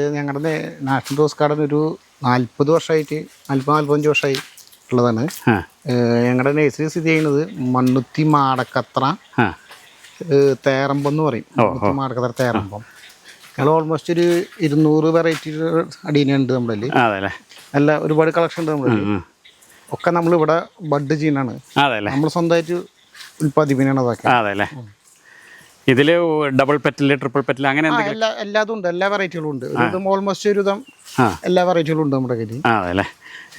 ഞങ്ങളുടെ national rose garden ഒരു നാൽപ്പത് വർഷമായിട്ട് നാൽപ്പത് നാൽപ്പത്തഞ്ച് വർഷമായി ഉള്ളതാണ്. ഞങ്ങളുടെ നഴ്സറി സ്ഥിതി ചെയ്യുന്നത് മണ്ണുത്തി മാടക്കത്ര തേറമ്പം എന്ന് പറയും. മണ്ണുത്തി മാടക്കത്ര തേറമ്പം. ഞങ്ങൾ ഓൾമോസ്റ്റ് ഒരു ഇരുന്നൂറ് വെറൈറ്റി അടീനുണ്ട് നമ്മളിൽ നല്ല ഒരുപാട് കളക്ഷൻ ഉണ്ട് നമ്മളിൽ ഒക്കെ നമ്മൾ നമ്മളിവിടെ ബഡ് ചെയ്യുന്നതാണ്. നമ്മൾ സ്വന്തമായിട്ട് ഉൽപ്പാദിപ്പിക്കുന്നതാണ് അതൊക്കെ. ഇതിൽ ഡബിൾ പെറ്റിൽ ട്രിപ്പിൾ പെറ്റിൽ അങ്ങനെ എല്ലാ എല്ലാതും ഉണ്ട് എല്ലാ വെറൈറ്റികളും ഉണ്ട്. ഒരു ഓൾമോസ്റ്റ് ഒരു വിധം എല്ലാ വെറൈറ്റികളും ഉണ്ട് നമ്മുടെ കയ്യിൽ ആ അതെ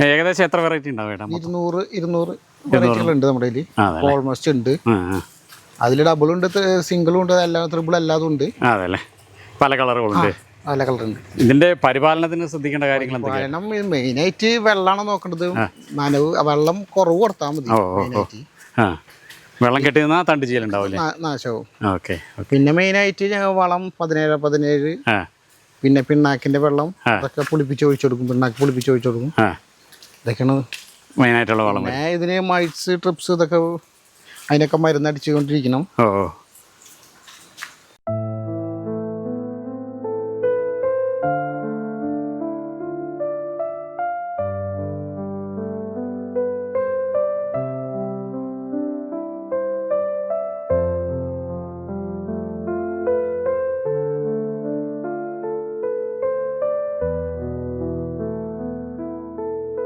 ഏകദേശം എത്ര വെറൈറ്റി ഉണ്ടാവും ഇരുന്നൂറ് ഇരുന്നൂറ് വെറൈറ്റികളുണ്ട് നമ്മുടെ കയ്യിൽ ഓൾമോസ്റ്റ് ഉണ്ട്. അതിൽ ഡബിൾ ഉണ്ട് സിംഗിളും ഉണ്ട് എല്ലാ ട്രിപ്പിൾ എല്ലാതും ഉണ്ട്. അതെ പല കളറുകളുണ്ട് പല കളറുണ്ട് ഇതിന്റെ പരിപാലനത്തിന് ശ്രദ്ധിക്കേണ്ട കാര്യങ്ങൾ കാരണം മെയിനായിട്ട് വെള്ളമാണ് നോക്കേണ്ടത് നനവ് വെള്ളം കുറവ് കൊടുത്താൽ മതി മെയിനായിട്ട് വെള്ളം കെട്ടി നിന്നാ തണ്ട് ചെയ്യലുണ്ടാവില്ലേ നാശവും ഓക്കെ പിന്നെ മെയിനായിട്ട് ഞങ്ങൾ വളം പതിനേഴ് പതിനേഴ്. പിന്നെ പിണ്ണാക്കിന്റെ വെള്ളം അതൊക്കെ പുളിപ്പിച്ച് ഒഴിച്ചു കൊടുക്കും പിണ്ണാക്ക് പുളിപ്പിച്ച് ഒഴിച്ചു കൊടുക്കും. ഇതൊക്കെയാണ് മെയിനായിട്ടുള്ള വളം. ഇതിന് മൈറ്റ്സ് ട്രിപ്സ് ഇതൊക്കെ അതിനൊക്കെ മരുന്ന് അടിച്ചുകൊണ്ടിരിക്കണം ഓ ഓ.